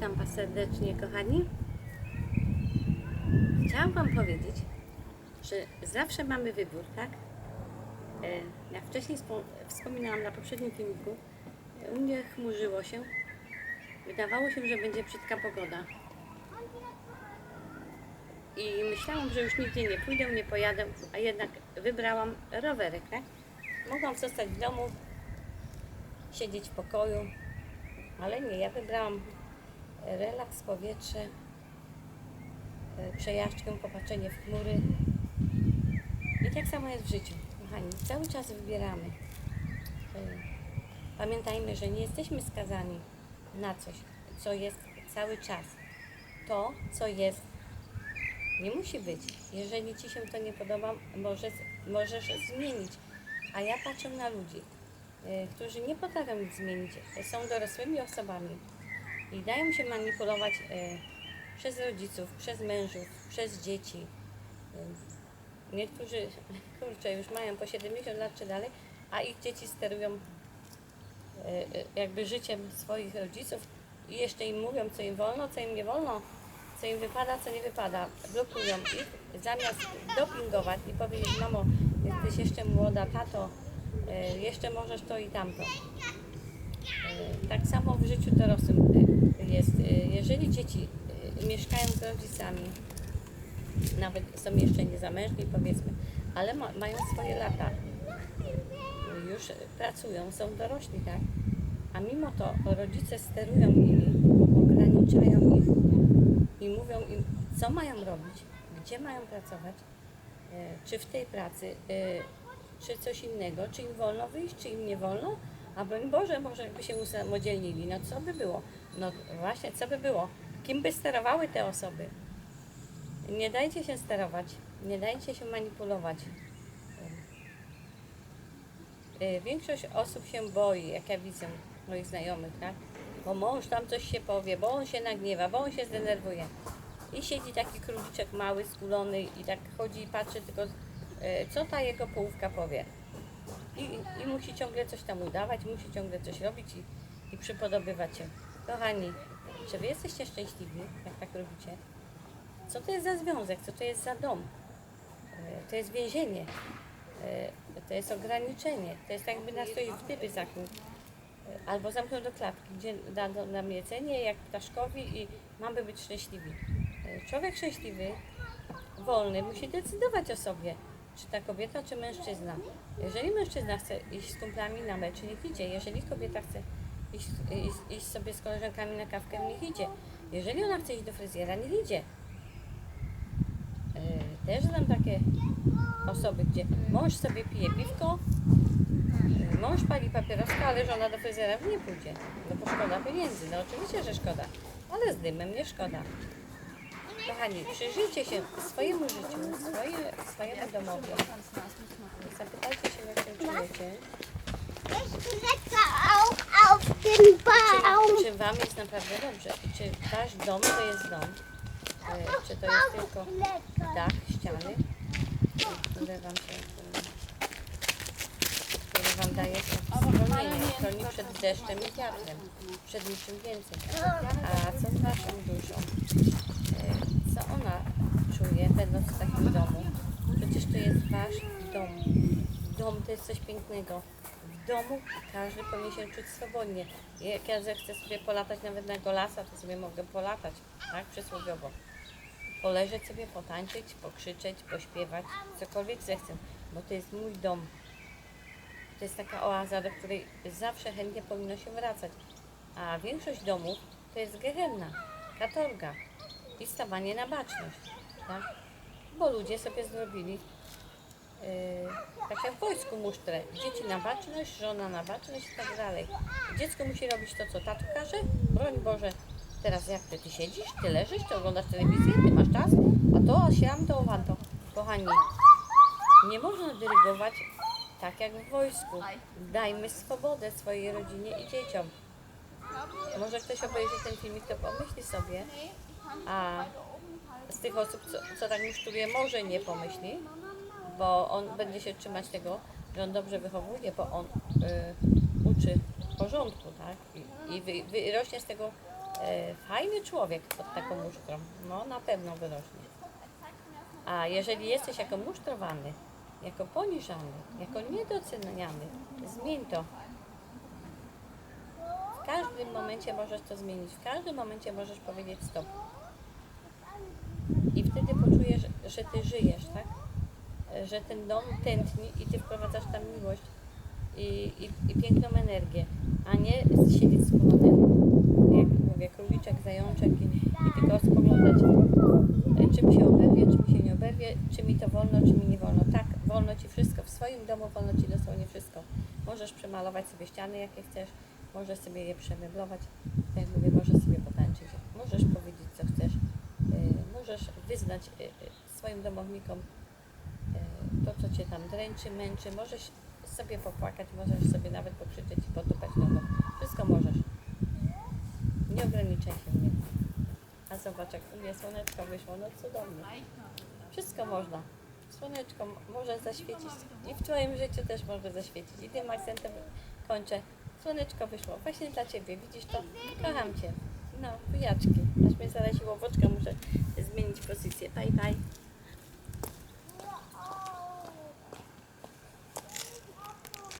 Witam Was serdecznie, kochani. Chciałam Wam powiedzieć, że zawsze mamy wybór, tak? E, Jak wcześniej wspom- wspominałam na poprzednim filmiku, u mnie chmurzyło się. Wydawało się, że będzie brzydka pogoda. I myślałam, że już nigdzie nie pójdę, nie pojadę, a jednak wybrałam rowerek, tak? Mogłam zostać w domu, siedzieć w pokoju, ale nie, ja wybrałam relaks, powietrze, e, przejażdżkę, popatrzenie w chmury. I tak samo jest w życiu, kochani. Cały czas wybieramy. E, Pamiętajmy, że nie jesteśmy skazani na coś, co jest cały czas. To, co jest, nie musi być. Jeżeli Ci się to nie podoba, możesz, możesz zmienić. A ja patrzę na ludzi, e, którzy nie potrafią nic zmienić, są dorosłymi osobami i dają się manipulować e, przez rodziców, przez mężów, przez dzieci. E, niektórzy, kurczę, już mają po 70 lat czy dalej, a ich dzieci sterują e, jakby życiem swoich rodziców i jeszcze im mówią, co im wolno, co im nie wolno, co im wypada, co nie wypada. Blokują ich, zamiast dopingować i powiedzieć, mamo, jesteś jeszcze młoda, tato, jeszcze możesz to i tamto. Tak samo w życiu dorosłym e, jest. E, Jeżeli dzieci e, mieszkają z rodzicami, nawet są jeszcze niezamężni powiedzmy, ale ma, mają swoje lata, e, już pracują, są dorośli, tak? A mimo to rodzice sterują nimi, ograniczają ich i mówią im, co mają robić, gdzie mają pracować, czy w tej pracy, czy coś innego, czy im wolno wyjść, czy im nie wolno, a broń Boże, może by się usamodzielnili, no co by było? No właśnie, co by było? Kim by sterowały te osoby? Nie dajcie się sterować, nie dajcie się manipulować. E, Większość osób się boi, jak ja widzę moich znajomych, tak? Bo mąż tam coś się powie, bo on się nagniewa, bo on się zdenerwuje. I siedzi taki króliczek mały, skulony i tak chodzi i patrzy tylko, e, co ta jego połówka powie. I, I musi ciągle coś tam udawać, musi ciągle coś robić i, i przypodobywać się. Kochani, czy wy jesteście szczęśliwi, jak tak robicie? Co to jest za związek? Co to jest za dom? E, To jest więzienie. E, To jest ograniczenie. To jest tak, jakby nas ktoś w typy zakłuł. E, Albo zamknął do klatki, gdzie dano nam jedzenie, jak ptaszkowi i mamy być szczęśliwi. Człowiek szczęśliwy, wolny, musi decydować o sobie, czy ta kobieta, czy mężczyzna. Jeżeli mężczyzna chce iść z kumplami na mecz, niech idzie. Jeżeli kobieta chce iść, iść, iść sobie z koleżankami na kawkę, niech idzie. Jeżeli ona chce iść do fryzjera, niech idzie. E, Też znam takie osoby, gdzie mąż sobie pije piwko, e, mąż pali papieroska, ale żona do fryzjera nie pójdzie, no bo szkoda pieniędzy. No oczywiście, że szkoda, ale z dymem nie szkoda. Kochani, przyjrzyjcie się swojemu życiu, swoje, swojemu domowi. Zapytajcie się, jak się czujecie. Czy, czy Wam jest naprawdę dobrze? Czy Wasz dom to jest dom? E, Czy to jest tylko dach, ściany, które Wam się które Wam daje schronienie, chroni przed deszczem i wiatrem, przed niczym więcej. A co z Waszą duszą? E, Co ona czuje, będąc w takim domu? Przecież to jest Wasz dom. Dom to jest coś pięknego. W domu każdy powinien się czuć swobodnie. Jak ja zechcę sobie polatać nawet na golasa, to sobie mogę polatać, tak, przysłowiowo. Poleżeć sobie, potańczyć, pokrzyczeć, pośpiewać, cokolwiek zechcę, bo to jest mój dom. To jest taka oaza, do której zawsze chętnie powinno się wracać. A większość domów to jest gehenna, katorga i stawanie na baczność, tak? Bo ludzie sobie zrobili yy, tak jak w wojsku musztrę. Dzieci na baczność, żona na baczność i tak dalej. Dziecko musi robić to, co tato każe. Broń Boże, teraz jak ty, ty siedzisz, ty leżysz, ty oglądasz telewizję, ty masz czas, a to, a siam, to, owanto. Kochani, nie można dyrygować tak jak w wojsku. Dajmy swobodę swojej rodzinie i dzieciom. Może ktoś obejrzy ten filmik, to pomyśli sobie, a z tych osób, co, co tak musztruje, może nie pomyśli, bo on będzie się trzymać tego, że on dobrze wychowuje, bo on y, uczy porządku, tak? I, i wy, wyrośnie z tego e, fajny człowiek pod taką musztrą. No na pewno wyrośnie. A jeżeli jesteś jako musztrowany, jako poniżany, jako niedoceniany, zmień to. W każdym momencie możesz to zmienić. W każdym momencie możesz powiedzieć stop. Że ty żyjesz, tak? Że ten dom tętni i ty wprowadzasz tam miłość i, i, i piękną energię, a nie siedzieć z Jak mówię, króliczek, zajączek i, i tylko spoglądać, czy mi się oberwie, czy mi się nie oberwie, czy mi to wolno, czy mi nie wolno. Tak, wolno ci wszystko. W swoim domu wolno ci dosłownie wszystko. Możesz przemalować sobie ściany, jakie chcesz, możesz sobie je przemeblować, tak jak mówię, możesz sobie potańczyć, możesz powiedzieć, co chcesz, e, możesz wyznać e, e, swoim domownikom e, to, co cię tam dręczy, męczy, możesz sobie popłakać, możesz sobie nawet pokrzyczeć i potupać nogą. Wszystko możesz. Nie ograniczaj się mnie. A zobacz, jak u mnie słoneczko wyszło, no cudownie. Wszystko można. Słoneczko może zaświecić i w Twoim życiu też może zaświecić. I tym akcentem kończę. Słoneczko wyszło właśnie dla Ciebie. Widzisz to? Kocham Cię. No, bujaczki. Aż mnie zaraziło boczka, muszę zmienić pozycję. Bye, bye.